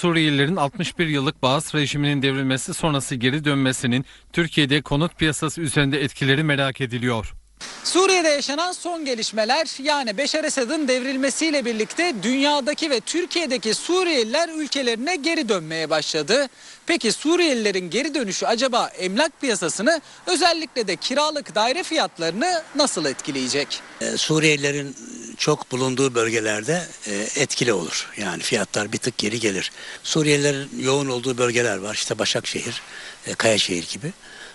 Suriyelilerin 61 yıllık Bağız rejiminin devrilmesi sonrası geri dönmesinin Türkiye'de konut piyasası üzerinde etkileri merak ediliyor. Suriye'de yaşanan son gelişmeler yani Beşar Esad'ın devrilmesiyle birlikte dünyadaki ve Türkiye'deki Suriyeliler ülkelerine geri dönmeye başladı. Peki Suriyelilerin geri dönüşü acaba emlak piyasasını özellikle de kiralık daire fiyatlarını nasıl etkileyecek? Ee, Suriyelilerin çok bulunduğu bölgelerde e, etkili olur. Yani fiyatlar bir tık geri gelir. Suriyelilerin yoğun olduğu bölgeler var. İşte Başakşehir, e, Kayaşehir gibi.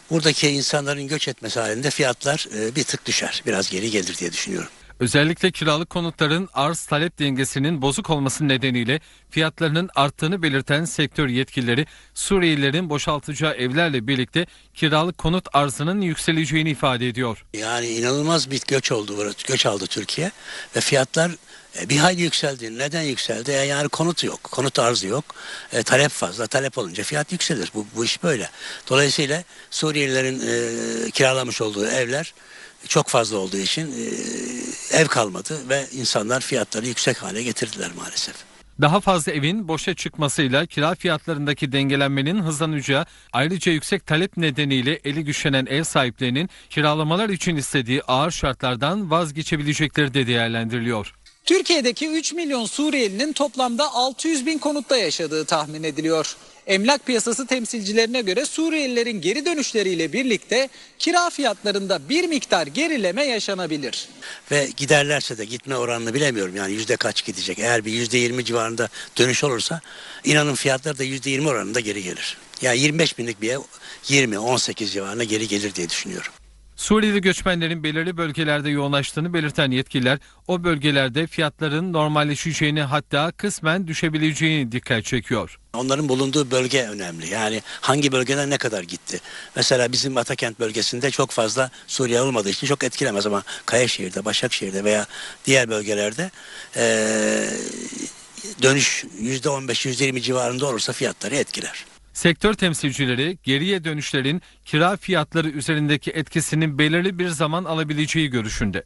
Buradaki insanların göç etmesi halinde fiyatlar e, bir tık düşer. Biraz geri gelir diye düşünüyorum. Özellikle kiralık konutların arz talep dengesinin bozuk olması nedeniyle fiyatlarının arttığını belirten sektör yetkilileri Suriyelilerin boşaltacağı evlerle birlikte kiralık konut arzının yükseleceğini ifade ediyor. Yani inanılmaz bir göç oldu, göç aldı Türkiye ve fiyatlar e, bir hayli yükseldi. Neden yükseldi? E, Yani konut yok, konut arzı yok. E, talep fazla, talep olunca fiyat yükselir. Bu, bu iş böyle. Dolayısıyla Suriyelilerin e, kiralamış olduğu evler çok fazla olduğu için e, ev kalmadı ve insanlar fiyatları yüksek hale getirdiler maalesef. Daha fazla evin boşa çıkmasıyla kira fiyatlarındaki dengelenmenin hızlanacağı ayrıca yüksek talep nedeniyle eli güçlenen ev sahiplerinin kiralamalar için istediği ağır şartlardan vazgeçebilecekleri de değerlendiriliyor. Türkiye'deki 3 milyon Suriyelinin toplamda 600 bin konutta yaşadığı tahmin ediliyor. Emlak piyasası temsilcilerine göre Suriyelilerin geri dönüşleriyle birlikte kira fiyatlarında bir miktar gerileme yaşanabilir. Ve giderlerse de gitme oranını bilemiyorum. Yani yüzde kaç gidecek. Eğer bir yüzde yirmi civarında dönüş olursa inanın fiyatlar da yüzde yirmi oranında geri gelir. Yani 25 binlik bir ev 20-18 civarına geri gelir diye düşünüyorum. Suriyeli göçmenlerin belirli bölgelerde yoğunlaştığını belirten yetkililer o bölgelerde fiyatların normalleşeceğini hatta kısmen düşebileceğini dikkat çekiyor. Onların bulunduğu bölge önemli. Yani hangi bölgeden ne kadar gitti. Mesela bizim Atakent bölgesinde çok fazla Suriye olmadığı için çok etkilemez ama Kayaşehir'de, Başakşehir'de veya diğer bölgelerde eee, dönüş %15, %20 civarında olursa fiyatları etkiler. Sektör temsilcileri geriye dönüşlerin kira fiyatları üzerindeki etkisinin belirli bir zaman alabileceği görüşünde.